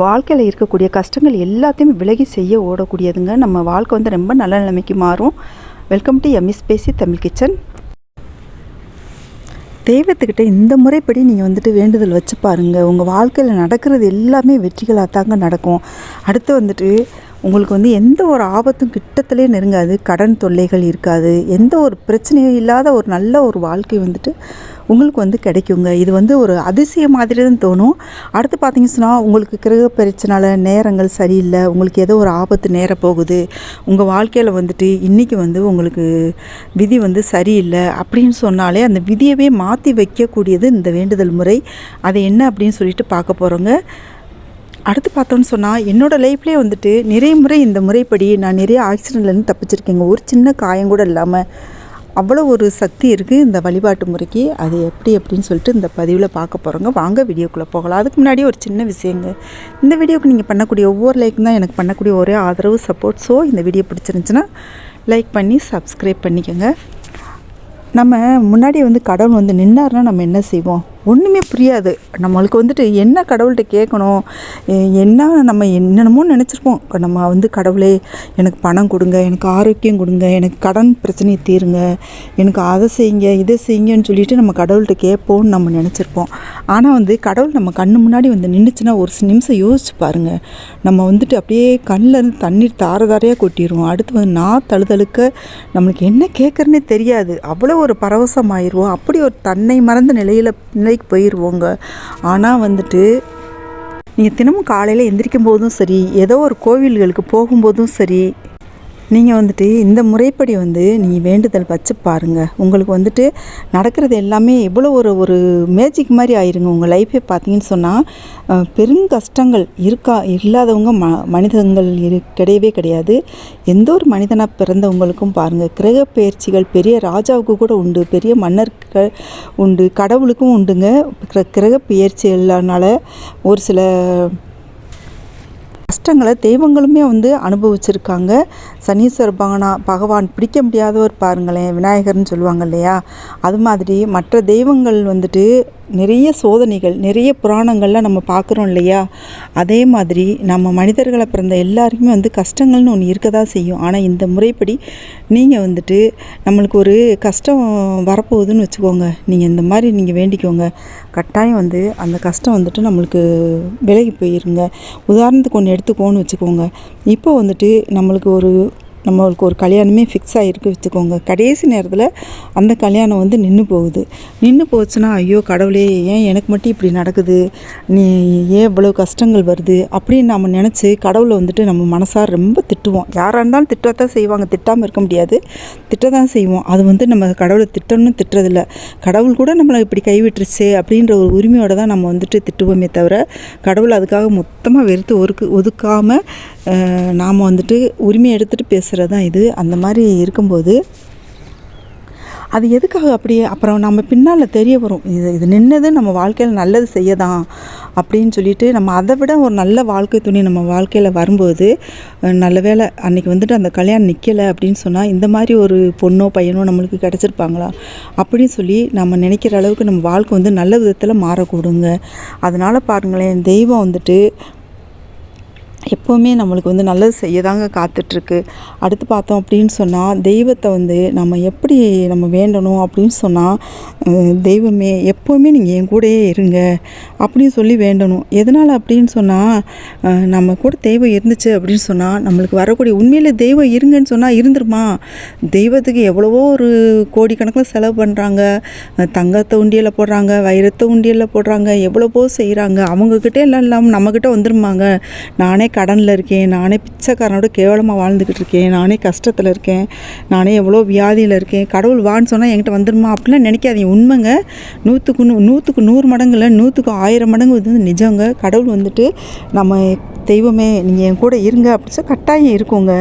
வாழ்க்கையில் இருக்கக்கூடிய கஷ்டங்கள் எல்லாத்தையுமே விலகி செய்ய ஓடக்கூடியதுங்க. நம்ம வாழ்க்கை வந்து ரொம்ப நல்ல நிலைமைக்கு மாறும். வெல்கம் டு எம்இஸ் பேசி தமிழ் கிச்சன் தெய்வத்துக்கிட்ட இந்த முறைப்படி நீங்கள் வந்துட்டு வேண்டுதல் வச்சு பாருங்கள் உங்கள் வாழ்க்கையில் நடக்கிறது எல்லாமே வெற்றிகளாக தாங்க நடக்கும். அடுத்து வந்துட்டு உங்களுக்கு வந்து எந்த ஒரு ஆபத்தும் கிட்டத்திலே நெருங்காது. கடன் தொல்லைகள் இருக்காது. எந்த ஒரு பிரச்சனையும் இல்லாத ஒரு நல்ல ஒரு வாழ்க்கை வந்துட்டு உங்களுக்கு வந்து கிடைக்குங்க. இது வந்து ஒரு அதிசயம் மாதிரி தான் தோணும். அடுத்து பார்த்தீங்கன்னு சொன்னால் உங்களுக்கு கிரக பிரச்சனால நேரங்கள் சரியில்லை உங்களுக்கு ஏதோ ஒரு ஆபத்து நேர போகுது உங்கள் வாழ்க்கையில் வந்துட்டு இன்றைக்கி வந்து உங்களுக்கு விதி வந்து சரியில்லை அப்படின்னு சொன்னாலே அந்த விதியவே மாற்றி வைக்கக்கூடியது இந்த வேண்டுதல் முறை. அது என்ன அப்படின்னு சொல்லிட்டு பார்க்க போகிறோங்க அடுத்து பார்த்தோன்னு சொன்னால் என்னோடய லைஃப்லேயே வந்துட்டு நிறைய முறை இந்த முறைப்படி நான் நிறைய ஆக்சிடென்ட்லேருந்து தப்பிச்சிருக்கேங்க. ஒரு சின்ன காயம் கூட இல்லாமல் அவ்வளோ ஒரு சக்தி இருக்குது இந்த வழிபாட்டு முறைக்கு. அது எப்படி அப்படின்னு சொல்லிட்டு இந்த பதிவில் பார்க்க போகிறோங்க வாங்க வீடியோக்குள்ளே போகலாம். அதுக்கு முன்னாடி ஒரு சின்ன விஷயங்க. இந்த வீடியோக்கு நீங்கள் பண்ணக்கூடிய ஒவ்வொரு லைக்கும் தான் எனக்கு பண்ணக்கூடிய ஒரே ஆதரவு சப்போர்ட் ஸோ இந்த வீடியோ பிடிச்சிருந்துச்சுன்னா லைக் பண்ணி சப்ஸ்கிரைப் பண்ணிக்கோங்க. நம்ம முன்னாடி வந்து கடவுள் வந்து நின்னார்னா நம்ம என்ன செய்வோம்? ஒன்றுமே புரியாது. நம்மளுக்கு வந்துட்டு என்ன கடவுள்கிட்ட கேட்கணும்? என்ன நம்ம என்னென்னமோ நினச்சிருப்போம். நம்ம வந்து கடவுளே எனக்கு பணம் கொடுங்க எனக்கு ஆரோக்கியம் கொடுங்க எனக்கு கடன் பிரச்சனையை தீருங்க எனக்கு அதை செய்யுங்க இதை செய்யுங்கன்னு சொல்லிட்டு நம்ம கடவுள்கிட்ட கேட்போம்னு நம்ம நினச்சிருப்போம். ஆனால் வந்து கடவுள் நம்ம கண்ணு முன்னாடி வந்து நின்றுச்சுன்னா ஒரு நிமிஷம் யோசிச்சு பாருங்கள் நம்ம வந்துட்டு அப்படியே கண்ணில் இருந்து தண்ணீர் தார தாரையாக கொட்டிடுவோம் அடுத்து வந்து நான் தழுதழுக்க நம்மளுக்கு என்ன கேட்குறனே தெரியாது. அவ்வளோ ஒரு பரவசமாயிருவோம். அப்படி ஒரு தன்னை மறந்த நிலையில் வேலைக்கு போயிடுவோங்க ஆனால் வந்துட்டு நீங்கள் தினமும் காலையில் எந்திரிக்கும் போதும் சரி ஏதோ ஒரு கோவில்களுக்கு போகும்போதும் சரி நீங்கள் வந்துட்டு இந்த முறைப்படி வந்து நீங்கள் வேண்டுதல் வச்சு பாருங்கள் உங்களுக்கு வந்துட்டு நடக்கிறது எல்லாமே எவ்வளோ ஒரு ஒரு மேஜிக் மாதிரி ஆயிருங்க. உங்கள் லைஃபே பார்த்தீங்கன்னு சொன்னால் பெருங்கஷ்டங்கள் இருக்கா? இல்லாதவங்க ம மனிதங்கள் இரு கிடையவே கிடையாது. எந்த ஒரு மனிதனாக பிறந்தவங்களுக்கும் பாருங்கள் கிரக பயிற்சிகள் பெரிய ராஜாவுக்கு கூட உண்டு பெரிய மன்னர்கள் உண்டு கடவுளுக்கும் உண்டுங்க. கிர- கிரக பயிற்சிகளால் ஒரு சில கஷ்டங்களை தெய்வங்களுமே வந்து அனுபவிச்சிருக்காங்க. சனீஸ்வர பகவானா பகவான் பிடிக்க முடியாதவர் பாருங்களேன் விநாயகர்னு சொல்லுவாங்க இல்லையா? அது மாதிரி மற்ற தெய்வங்கள் வந்துட்டு நிறைய சோதனைகள் நிறைய புராணங்கள்லாம் நம்ம பார்க்குறோம் இல்லையா? அதே மாதிரி நம்ம மனிதர்களை பிறந்த எல்லாருக்குமே வந்து கஷ்டங்கள்னு ஒன்று இருக்க தான் செய்யும். ஆனால் இந்த முறைப்படி நீங்கள் வந்துட்டு நம்மளுக்கு ஒரு கஷ்டம் வரப்போகுதுன்னு வச்சுக்கோங்க. நீங்கள் இந்த மாதிரி நீங்கள் வேண்டிக்கோங்க. கட்டாயம் வந்து அந்த கஷ்டம் வந்துட்டு நம்மளுக்கு விலகி போயிருங்க. உதாரணத்துக்கு ஒன்று எடுத்துக்கோன்னு வச்சுக்கோங்க. இப்போ வந்துட்டு நம்மளுக்கு ஒரு நம்மளுக்கு ஒரு கல்யாணமே ஃபிக்ஸ் ஆகிருக்கு வச்சுக்கோங்க. கடைசி நேரத்தில் அந்த கல்யாணம் வந்து நின்று போகுது. நின்று போச்சுன்னா ஐயோ கடவுளே ஏன் எனக்கு மட்டும் இப்படி நடக்குது? நீ ஏன் இவ்வளோ கஷ்டங்கள் வருது? அப்படின்னு நம்ம நினச்சி கடவுளை வந்துட்டு நம்ம மனசார ரொம்ப திட்டுவோம். யாராக இருந்தாலும் திட்டத்தான் செய்வாங்க. திட்டாமல் இருக்க முடியாது. திட்டத்தான் செய்வோம். அது வந்து நம்ம கடவுளை திட்டணும்னு திட்டுறதில்ல. கடவுள் கூட நம்மளை இப்படி கைவிட்டுருச்சு அப்படின்ற ஒரு உரிமையோடு தான் நம்ம வந்துட்டு திட்டுவோமே தவிர கடவுள் அதுக்காக மொத்தமாக வெறுத்து ஒதுக்கு ஒதுக்காமல் நாம் வந்துட்டு உரிமை எடுத்துகிட்டு பேசுகிறது தான் இது. அந்த மாதிரி இருக்கும்போது அது எதுக்காக அப்படியே அப்புறம் நம்ம பின்னால் தெரிய வரும். இது இது நின்னது நம்ம வாழ்க்கையில் நல்லது செய்ய தான் அப்படின்னு சொல்லிட்டு நம்ம அதை விட ஒரு நல்ல வாழ்க்கை துணி நம்ம வாழ்க்கையில் வரும்போது நல்ல வேளை அன்றைக்கி வந்துட்டு அந்த கல்யாணம் நிற்கலை அப்படின்னு சொன்னால் இந்த மாதிரி ஒரு பொண்ணோ பையனோ நம்மளுக்கு கிடச்சிருப்பாங்களா? அப்படின்னு சொல்லி நம்ம நினைக்கிற அளவுக்கு நம்ம வாழ்க்கை வந்து நல்ல விதத்தில் மாறக்கூடுங்க. அதனால் பாருங்களேன் தெய்வம் வந்துட்டு எப்போவுமே நம்மளுக்கு வந்து நல்லது செய்ய தாங்க காத்துட்ருக்கு. அடுத்து பார்த்தோம் அப்படின்னு சொன்னால் தெய்வத்தை வந்து நம்ம எப்படி நம்ம வேண்டணும் அப்படின்னு சொன்னால் தெய்வமே எப்போவுமே நீங்கள் என் கூடயே இருங்க. அப்படின்னு சொல்லி வேண்டணும். எதனால் அப்படின்னு சொன்னால் நம்ம கூட தெய்வம் இருந்துச்சு அப்படின்னு சொன்னால் நம்மளுக்கு வரக்கூடிய உண்மையில் தெய்வம் இருங்கன்னு சொன்னால் இருந்துருமா? தெய்வத்துக்கு எவ்வளவோ ஒரு கோடிக்கணக்கில் செலவு பண்ணுறாங்க தங்கத்தை உண்டியலில் போடுறாங்க வைரத்தை உண்டியலில் போடுறாங்க எவ்வளவோ செய்கிறாங்க அவங்கக்கிட்ட எல்லாம் இல்லாமல் நம்மக்கிட்ட வந்துருமாங்க. நானே கடனில் இருக்கேன். நானே பிச்சைக்காரனோட கேவலமாக வாழ்ந்துக்கிட்டு இருக்கேன். நானே கஷ்டத்தில் இருக்கேன். நானே எவ்வளோ வியாதியில் இருக்கேன். கடவுள் வான்னு சொன்னால் என்கிட்ட வந்துருமா அப்படிலாம் நினைக்காதீங்க. உண்மைங்க. நூற்றுக்கு நூ நூற்றுக்கு நூறு மடங்கு இல்லை நூற்றுக்கு ஆயிரம் மடங்கு இது வந்து நிஜங்க. கடவுள் வந்துட்டு நம்ம தெய்வமே நீங்கள் என் கூட இருங்க அப்படின்னு சொல்லி கட்டாயம் இருக்குங்க.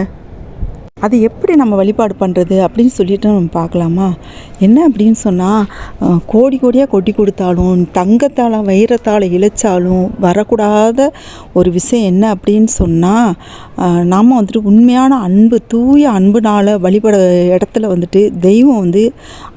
அது எப்படி நம்ம வழிபாடு பண்ணுறது அப்படின்னு சொல்லிட்டு நம்ம பார்க்கலாமா? என்ன அப்படின்னு சொன்னால் கோடி கோடியாக கொட்டி கொடுத்தாலும் தங்கத்தால் வைரத்தால் இழைச்சாலும் வரக்கூடாத ஒரு விஷயம் என்ன அப்படின்னு சொன்னால் நாம் வந்துட்டு உண்மையான அன்பு தூய அன்புனால் வழிபட இடத்துல வந்துட்டு தெய்வம் வந்து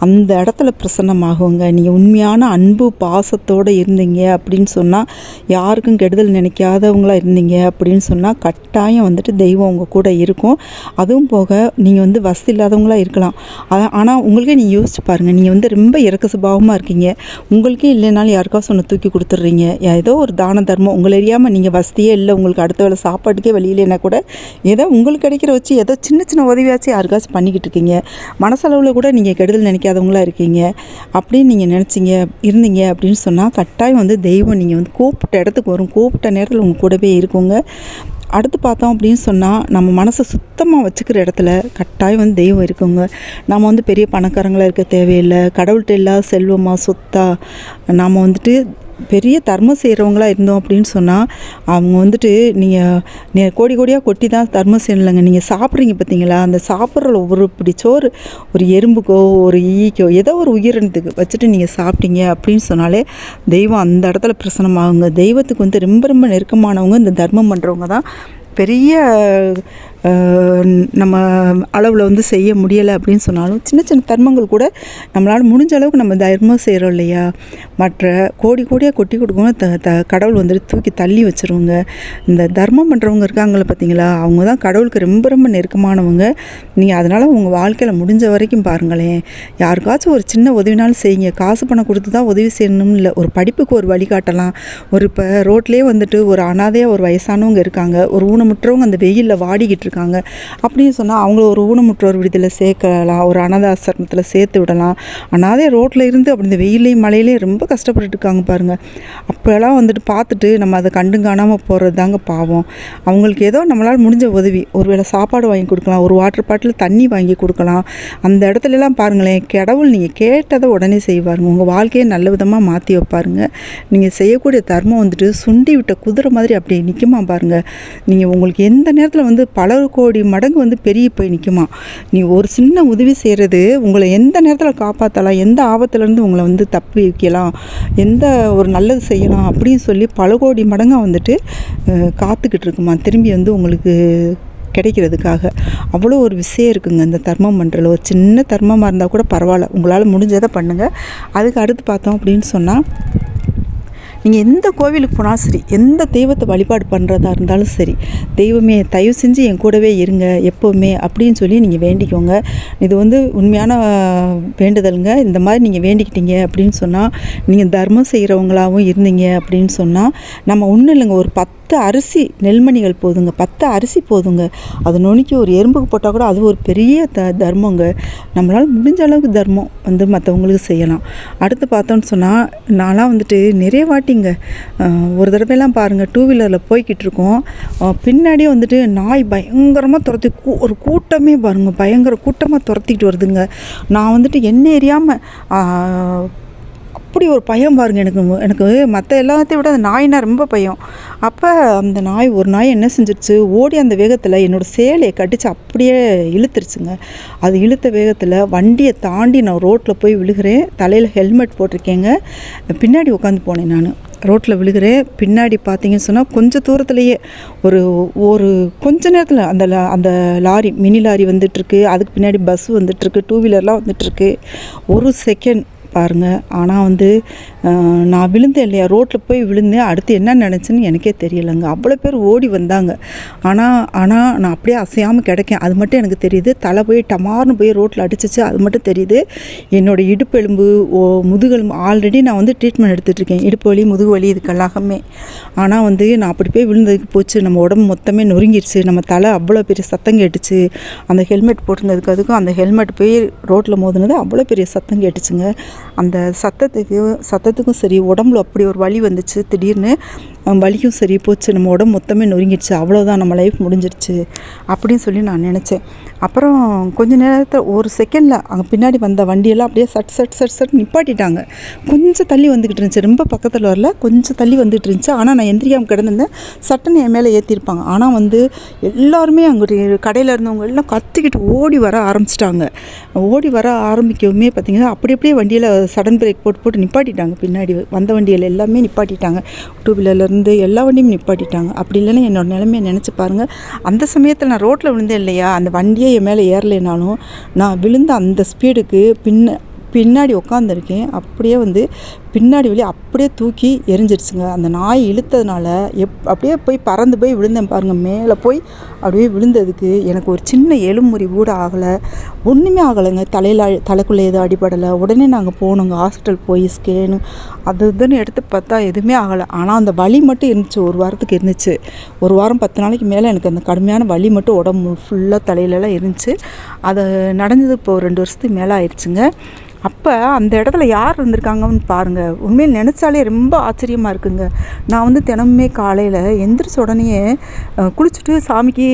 அந்த இடத்துல பிரசன்னமாகுங்க. நீங்கள் உண்மையான அன்பு பாசத்தோடு இருந்தீங்க அப்படின்னு சொன்னால் யாருக்கும் கெடுதல் நினைக்காதவங்களா இருந்தீங்க அப்படின்னு சொன்னால் கட்டாயம் வந்துட்டு தெய்வம் உங்கள் கூட இருக்கும். அதுவும் போக நீங்கள் வந்து வசதி இல்லாதவங்களா இருக்கலாம். அதான் ஆனால் உங்களுக்கே நீங்கள் யோசிச்சு பாருங்கள் நீங்கள் வந்து ரொம்ப இறக்க சுபாவமாக இருக்கீங்க. உங்களுக்கே இல்லைனாலும் யாருக்காவது சொன்ன தூக்கி கொடுத்துட்றீங்க. ஏதோ ஒரு தான தர்மம். உங்களை அறியாமல் நீங்கள் வசதியே இல்லை. உங்களுக்கு அடுத்த வேளை சாப்பாட்டுக்கே வழி கூட ஏதோ உங்களுக்கு கிடைக்கிற வச்சு ஏதோ சின்ன சின்ன உதவியாச்சும் யாருக்காச்சும் பண்ணிக்கிட்டு இருக்கீங்க. மனசளவில் கூட நீங்கள் கெடுதல் நினைக்காதவங்களா இருக்கீங்க. அப்படின்னு நீங்கள் நினச்சிங்க இருந்தீங்க அப்படின்னு சொன்னால் கட்டாயம் வந்து தெய்வம் நீங்கள் வந்து கூப்பிட்ட இடத்துக்கு வரும். கூப்பிட்ட நேரத்தில் உங்கள் கூடவே இருக்குங்க. அடுத்து பார்த்தோம் அப்படின்னு சொன்னால் நம்ம மனசை சுத்தமாக வச்சுக்கிற இடத்துல கட்டாயம் வந்து தெய்வம் இருக்குங்க. நம்ம வந்து பெரிய பணக்காரங்களாக இருக்க தேவையில்லை கடவுள்கிட்ட இல்லாத செல்வமாக சொத்தா நாம் வந்துட்டு பெரிய தர்மம் செய்கிறவங்களா இருந்தோம் அப்படின்னு சொன்னால் அவங்க வந்துட்டு நீங்கள் கோடி கோடியாக கொட்டி தான் தர்மம் செய்யலைங்க நீங்கள் சாப்பிட்றீங்க பார்த்தீங்களா அந்த சாப்பிட்ற ஒரு பிடி சோறு ஒரு எறும்புக்கோ ஒரு ஈக்கோ ஏதோ ஒரு உயிரினத்துக்கு வச்சுட்டு நீங்கள் சாப்பிட்டீங்க அப்படின்னு சொன்னாலே தெய்வம் அந்த இடத்துல பிரசனமாகுங்க தெய்வத்துக்கு வந்து ரொம்ப ரொம்ப நெருக்கமானவங்க இந்த தர்மம் பண்ணுறவங்க தான். பெரிய நம்ம அளவில் வந்து செய்ய முடியலை அப்படின்னு சொன்னாலும் சின்ன சின்ன தர்மங்கள் கூட நம்மளால் முடிஞ்ச அளவுக்கு நம்ம தர்மம் செய்கிறோம் இல்லையா? மற்ற கோடி கோடியாக கொட்டி கொடுக்கணும் த த கடவுள் வந்துட்டு தூக்கி தள்ளி வச்சுருவங்க. இந்த தர்மம் பண்ணுறவங்க இருக்காங்களே பார்த்தீங்களா அவங்க தான் கடவுளுக்கு ரொம்ப ரொம்ப நெருக்கமானவங்க. நீங்கள் அதனால் உங்கள் வாழ்க்கையில் முடிஞ்ச வரைக்கும் பாருங்களேன். யாருக்காச்சும் ஒரு சின்ன உதவினாலும் செய்யுங்க. காசு பணம் கொடுத்து தான் உதவி செய்யணும்னு இல்லை. ஒரு படிப்புக்கு ஒரு வழிகாட்டலாம் ஒரு இப்போ ரோட்லேயே வந்துட்டு ஒரு அனாதையாக ஒரு வயசானவங்க இருக்காங்க. ஒரு ஊனமுற்றவங்க அந்த வெயிலில் வாடிக்கிட்டு இருக்காங்க. அப்படின்னு சொன்னால் அவங்கள ஒரு ஊனமுற்றோர் விடுதியில் சேர்க்கலாம் ஒரு அனாத ஆசிரமத்தில் சேர்த்து விடலாம். அனாதே ரோட்டில் இருந்து அப்படி இந்த வெயிலையும் மழையிலையும் ரொம்ப கஷ்டப்பட்டுட்டு இருக்காங்க பாருங்கள் அப்போல்லாம் வந்துட்டு பார்த்துட்டு நம்ம அதை கண்டு காணாமல் போகிறது தாங்க பாவம். அவங்களுக்கு ஏதோ நம்மளால் முடிஞ்ச உதவி. ஒருவேளை சாப்பாடு வாங்கி கொடுக்கலாம் ஒரு வாட்டர் பாட்டில் தண்ணி வாங்கி கொடுக்கலாம். அந்த இடத்துலலாம் பாருங்களேன் கடவுள் நீங்கள் கேட்டதை உடனே செய்வாருங்க. உங்கள் வாழ்க்கையை நல்ல விதமாக மாற்றி வைப்பாருங்க. நீங்கள் செய்யக்கூடிய தர்மம் வந்துட்டு சுண்டி விட்ட குதிரை மாதிரி அப்படி நிற்குமா பாருங்கள் நீங்கள் உங்களுக்கு எந்த நேரத்தில் வந்து பல கோடி மடங்கு வந்து பெரிய போய் நிற்குமா நீ ஒரு சின்ன உதவி செய்கிறது உங்களை எந்த நேரத்தில் காப்பாற்றலாம் எந்த ஆபத்துலேருந்து உங்களை வந்து தப்பி வைக்கலாம் எந்த ஒரு நல்லது செய்யலாம் அப்படின்னு சொல்லி பல கோடி மடங்காக வந்துட்டு காத்துக்கிட்டு இருக்குமா? திரும்பி வந்து உங்களுக்கு கிடைக்கிறதுக்காக. அவ்வளோ ஒரு விஷயம் இருக்குங்க இந்த தர்மம் பண்ணுறதுல ஒரு சின்ன தர்மமாக இருந்தால் கூட பரவாயில்ல. உங்களால் முடிஞ்சதை பண்ணுங்கள் அதுக்கு அடுத்து பார்த்தோம் அப்படின்னு சொன்னால் நீங்கள் எந்த கோவிலுக்கு போனாலும் சரி எந்த தெய்வத்தை வழிபாடு பண்ணுறதா இருந்தாலும் சரி தெய்வமே தயவு செஞ்சு என் கூடவே இருங்க எப்போவுமே அப்படின்னு சொல்லி நீங்கள் வேண்டிக்கோங்க. இது வந்து உண்மையான வேண்டுதலுங்க. இந்த மாதிரி நீங்கள் வேண்டிக்கிட்டீங்க அப்படின்னு சொன்னால் நீங்கள் தர்மம் செய்கிறவங்களாகவும் இருந்தீங்க அப்படின்னு சொன்னால் நம்ம ஒன்றும் இல்லைங்க. ஒரு பத்து பத்து அரிசி நெல்மணிகள் போதுங்க பத்து அரிசி போதுங்க. அது நுணுக்கி ஒரு எறும்புக்கு போட்டால் கூட அது ஒரு பெரிய த தர்மங்க. நம்மளால் முடிஞ்ச அளவுக்கு தர்மம் வந்து மற்றவங்களுக்கு செய்யலாம். அடுத்து பார்த்தோன்னு சொன்னால் நான்லாம் வந்துட்டு நிறைய வாட்டிங்க. ஒரு தடவைலாம் பாருங்கள் டூ வீலரில் போய்கிட்டு இருக்கோம். பின்னாடி பின்னாடியே வந்துட்டு நாய் பயங்கரமாக துரத்தி கூ ஒரு கூட்டமே பாருங்கள் பயங்கர கூட்டமாக துரத்திக்கிட்டு வருதுங்க. நான் வந்துட்டு என்ன எரியாமல் அப்படி ஒரு பயம் பாருங்க எனக்கு எனக்கு மற்ற எல்லாத்தையும் விட அந்த நாய்னா ரொம்ப பயம். அப்போ அந்த நாய் ஒரு நாய் என்ன செஞ்சிருச்சு? ஓடி அந்த வேகத்தில் என்னோடய சேலையை கட்டிச்சு அப்படியே இழுத்துருச்சுங்க. அது இழுத்த வேகத்தில் வண்டியை தாண்டி நான் ரோட்டில் போய் விழுகிறேன். தலையில் ஹெல்மெட் போட்டிருக்கேங்க. பின்னாடி உட்காந்து போனேன் நான். ரோட்டில் விழுகிறேன். பின்னாடி பார்த்தீங்கன்னு சொன்னால் கொஞ்சம் தூரத்துலேயே ஒரு ஒரு கொஞ்ச நேரத்தில் அந்த லா- அந்த லாரி மினி லாரி வந்துட்டுருக்கு. அதுக்கு பின்னாடி பஸ் வந்துட்டுருக்கு. டூ வீலர்லாம் வந்துட்டுருக்கு. ஒரு செகண்ட் பாருங்க. ஆனால் வந்து நான் விழுந்தேன் இல்லையா? ரோட்டில் போய் விழுந்தேன். அடுத்து என்ன நினச்சேன்னு எனக்கே தெரியலைங்க. அவ்வளோ பேர் ஓடி வந்தாங்க. ஆனால் ஆனால் நான் அப்படியே அசையாமல் கிடைக்கேன். அது மட்டும் எனக்கு தெரியுது. தலை போய் டமார்னு போய் ரோட்டில் அடிச்சிச்சு. அது மட்டும் தெரியுது. என்னோடய இடுப்பு எலும்பு ஓ முதுகெலும்பு ஆல்ரெடி நான் வந்து ட்ரீட்மெண்ட் எடுத்துகிட்டு இருக்கேன். இடுப்பு வலி முதுகு வலி இதுக்கெல்லாமே ஆனால் வந்து நான் அப்படி போய் விழுந்ததுக்கு போச்சு. நம்ம உடம்பு மொத்தமே நொறுங்கிடுச்சு நம்ம தலை அவ்வளோ பெரிய சத்தம் கேட்டுச்சு. அந்த ஹெல்மெட் போட்டிருந்ததுக்கு அதுக்கும் அந்த ஹெல்மெட் போய் ரோட்டில் மோதுனது அவ்வளோ பெரிய சத்தம் கேட்டுச்சுங்க. அந்த சத்தத்துக்கு சத்தத்துக்கு எல்லாத்துக்கும் சரி உடம்புல அப்படி ஒரு வலி வந்துச்சு திடீர்னு வலியும் சரி போச்சு நம்ம உடம்பு மொத்தமே நொறுங்கிடுச்சு அவ்வளோதான் நம்ம லைஃப் முடிஞ்சிருச்சு அப்படின்னு சொல்லி நான் நினச்சேன். அப்புறம் கொஞ்ச நேரத்தில் ஒரு செகண்டில் அங்கே பின்னாடி வந்த வண்டியெல்லாம் அப்படியே சட் சட் சட் சட் நிப்பாட்டிட்டாங்க. கொஞ்சம் தள்ளி வந்துக்கிட்டு இருந்துச்சு ரொம்ப பக்கத்தில் வரல கொஞ்சம் தள்ளி வந்துகிட்டு இருந்துச்சு. ஆனால் நான் எந்திரிக்காமல் கிடந்திருந்தேன். சட்டுன்னு என் மேலே ஏற்றிருப்பாங்க ஆனால் வந்து எல்லாருமே அங்கே கடையில் இருந்தவங்க எல்லாம் கத்திக்கிட்டு ஓடி வர ஆரம்பிச்சிட்டாங்க. ஓடி வர ஆரம்பிக்கவுமே பார்த்திங்கன்னா அப்படி அப்படியே வண்டியில் சடன் பிரேக் போட்டு போட்டு நிப்பாட்டிட்டாங்க. பின்னாடி வந்த வண்டியில் எல்லாமே நிப்பாட்டிட்டாங்க. டூ வீலர்லேருந்து எல்லா வண்டியும் நிப்பாட்டிட்டாங்க. அப்படி இல்லைன்னா என்னோட நிலைமையை நினச்சி பாருங்கள் அந்த சமயத்தில் நான் ரோட்டில் விழுந்தேன் இல்லையா? அந்த வண்டியே என் மேலே ஏறலைனாலும் நான் விழுந்த அந்த ஸ்பீடுக்கு பின்ன பின்னாடி உட்காந்துருக்கேன் அப்படியே வந்து பின்னாடி வழி அப்படியே தூக்கி எரிஞ்சிருச்சுங்க. அந்த நாய் இழுத்ததுனால எப் அப்படியே போய் பறந்து போய் விழுந்தேன் பாருங்கள் மேலே போய் அப்படியே விழுந்ததுக்கு எனக்கு ஒரு சின்ன எலும்புரி கூட ஆகலை. ஒன்றுமே ஆகலைங்க. தலையில் தலைக்குள்ளே எதுவும் அடிபடலை. உடனே நாங்கள் போனோங்க. ஹாஸ்பிட்டல் போய் ஸ்கேனு அது இதுன்னு எடுத்து பார்த்தா எதுவுமே ஆகலை. ஆனால் அந்த வலி மட்டும் இருந்துச்சு. ஒரு வாரத்துக்கு இருந்துச்சு. ஒரு வாரம் பத்து நாளைக்கு மேலே எனக்கு அந்த கடுமையான வலி மட்டும் உடம்பு ஃபுல்லாக தலையிலலாம் இருந்துச்சு அது நடந்தது இப்போ ரெண்டு வருஷத்துக்கு மேலே ஆயிடுச்சுங்க அப்போ அந்த இடத்துல யார் இருந்திருக்காங்கன்னு பாருங்கள் உண்மையில் நினச்சாலே ரொம்ப ஆச்சரியமாக இருக்குங்க. நான் வந்து தினமுமே காலையில் எந்திரிச்ச உடனே குளிச்சுட்டு சாமிக்கு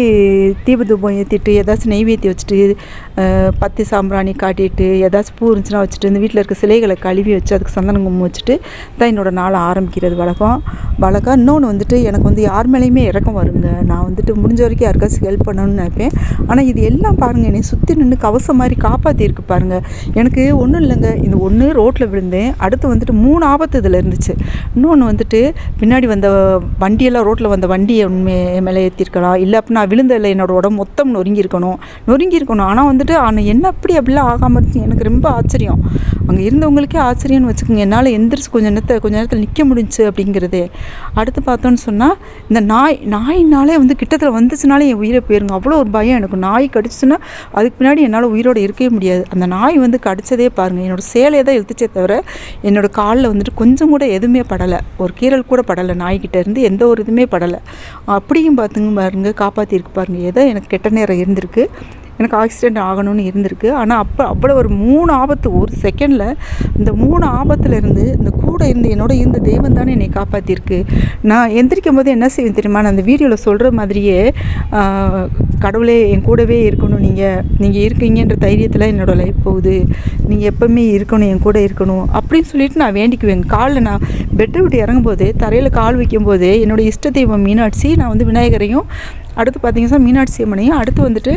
தீப தூபம் ஏற்றிட்டு ஏதாச்சும் நெய்வேத்தி வச்சுட்டு பத்தி சாம்பிராணி காட்டிட்டு ஏதாச்சும் பூ இருந்துச்சுன்னா வச்சுட்டு இந்த வீட்டில் இருக்க சிலைகளை கழுவி வச்சு அதுக்கு சந்தனம் கும்பம் வச்சுட்டு தான் என்னோடய நாளை ஆரம்பிக்கிறது வழக்கம். வழக்கம். இன்னொன்று வந்துட்டு எனக்கு வந்து யார் மேலேயுமே இறக்கம் வருங்க. நான் வந்துட்டு முடிஞ்ச வரைக்கும் யாருக்காச்சும் ஹெல்ப் பண்ணணும்னு நினைப்பேன். ஆனால் இது எல்லாம் பாருங்கள் என்னை சுற்றி நின்று கவசம் மாதிரி காப்பாற்றியிருக்கு பாருங்கள் எனக்கு ஒன்றும் இல்லைங்க. இந்த ஒன்று ரோட்டில் விழுந்தேன். அடுத்து வந்துட்டு மூணு ஆபத்து இதில் இருந்துச்சு. இன்னொன்று வந்துட்டு பின்னாடி வந்த வண்டியெல்லாம் ரோட்டில் வந்த வண்டியை உண்மை மேலே ஏற்றிருக்கலாம் இல்லை அப்படின்னா விழுந்ததில் என்னோட உடம்பு மொத்தம் நொறுங்கியிருக்கணும் நொறுங்கியிருக்கணும் ஆனால் வந்துட்டு ஆனால் என்ன அப்படி அப்படிலாம் ஆகாமல் இருந்துச்சு எனக்கு ரொம்ப ஆச்சரியம். அங்கே இருந்தவங்களுக்கே ஆச்சரியம்னு வச்சுக்கோங்க. என்னால் எந்திரிச்சு கொஞ்சம் நேரத்தில் கொஞ்சம் நேரத்தில் நிற்க முடிஞ்சுச்சு அப்படிங்கிறதே. அடுத்து பார்த்தோன்னு சொன்னால் இந்த நாய் நாயினாலே வந்து கிட்டத்தில் வந்துச்சுனாலே என் உயிரை போயிருங்க. அவ்வளோ ஒரு பயம் எனக்கு. நாய் கடிச்சுன்னா அதுக்கு பின்னாடி என்னால் உயிரோடு இருக்கவே முடியாது. அந்த நாய் வந்து கடிச்சதே பாருங்கள் என்னோடய சேலையை தான் இழுத்துச்சே தவிர என்னோட காலில் வந்துட்டு கொஞ்சம் கூட எதுவுமே படலை. ஒரு கீரல் கூட படலை. நாய்கிட்ட இருந்து எந்த ஒரு இதுவுமே படலை. அப்படியும் பார்த்துங்க பாருங்கள் காப்பாற்றிருக்கு பாருங்கள் ஏதோ எனக்கு கெட்ட நேரம் இருந்திருக்கு. எனக்கு ஆக்சிடெண்ட் ஆகணும்னு இருந்திருக்கு. ஆனால் அப்போ அவ்வளோ ஒரு மூணு ஆபத்து ஒரு செகண்டில் இந்த மூணு ஆபத்தில் இருந்து இந்த கூட இருந்து என்னோட இருந்த தெய்வம் தானே என்னை காப்பாற்றிருக்கு நான் எந்திரிக்கும் போது என்ன செய்வேன் தெரியுமா? நான் அந்த வீடியோவில் சொல்கிற மாதிரியே கடவுளே என் கூடவே இருக்கணும். நீங்கள் நீங்கள் இருக்கீங்கன்ற தைரியத்தில் என்னோடய லைஃப் போகுது. நீங்கள் எப்போவுமே இருக்கணும் என் கூட இருக்கணும் அப்படின்னு சொல்லிட்டு நான் வேண்டிக்குவேன். காலில் நான் பெட்டை விட்டு இறங்கும்போது தரையில் கால் வைக்கும்போது என்னோட இஷ்ட தெய்வம் மீனாட்சி நான் வந்து விநாயகரையும் அடுத்து பார்த்தீங்கன்னா மீனாட்சி அம்மனையும் அடுத்து வந்துட்டு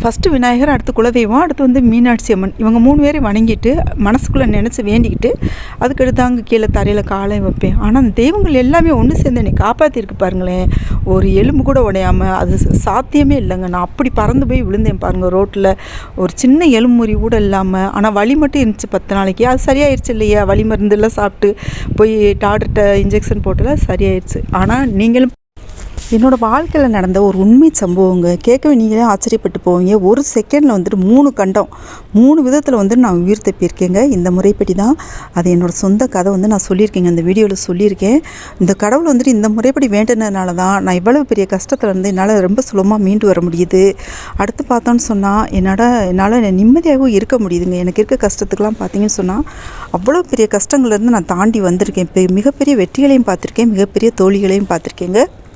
ஃபஸ்ட்டு விநாயகர் அடுத்து குலதெய்வம் அடுத்து வந்து மீனாட்சி அம்மன். இவங்க மூணு பேரையும் வணங்கிட்டு மனசுக்குள்ளே நினச்சி வேண்டிக்கிட்டு அதுக்கடுத்து அங்கே கீழே தரையில் காலை வைப்பேன். ஆனால் அந்த தெய்வங்கள் எல்லாமே ஒன்று சேர்ந்து என்னை காப்பாற்றிருக்கு பாருங்களேன். ஒரு எலும்பு கூட உடையாமல் அது சாத்தியமே இல்லைங்க. நான் அப்படி பறந்து போய் விழுந்தேன் பாருங்கள் ரோட்டில் ஒரு சின்ன எலும்புரி கூட இல்லாமல் ஆனால் வலி மட்டும் இருந்துச்சு பத்து நாளைக்கு. அது சரியாயிருச்சு இல்லையா? வலி மருந்தெல்லாம் சாப்பிட்டு போய் டாக்டர்கிட்ட இன்ஜெக்ஷன் போட்டுல சரியாயிருச்சு. ஆனால் நீங்களும் என்னோடய வாழ்க்கையில் நடந்த ஒரு உண்மை சம்பவங்க கேட்கவே நீங்களே ஆச்சரியப்பட்டு போவீங்க. ஒரு செகண்டில் வந்துட்டு மூணு கண்டம் மூணு விதத்தில் வந்துட்டு நான் உயிர் தப்பியிருக்கேங்க. இந்த முறைப்படி தான் அது என்னோடய சொந்த கதை வந்து நான் சொல்லியிருக்கேங்க. இந்த வீடியோவில் சொல்லியிருக்கேன். இந்த கடவுள் வந்துட்டு இந்த முறைப்படி வேண்டினதுனால தான் நான் இவ்வளவு பெரிய கஷ்டத்தில் இருந்து என்னால் ரொம்ப சுலபமாக மீண்டு வர முடியுது. அடுத்து பார்த்தோன்னு சொன்னால் என்னோட என்னால் நிம்மதியாகவும் இருக்க முடியுதுங்க. எனக்கு இருக்க கஷ்டத்துக்கெலாம் பார்த்தீங்கன்னு சொன்னால் அவ்வளோ பெரிய கஷ்டங்கள்லேருந்து நான் தாண்டி வந்திருக்கேன். இப்போ மிகப்பெரிய வெற்றிகளையும் பார்த்துருக்கேன். மிகப்பெரிய தோல்விகளையும் பார்த்துருக்கேங்க.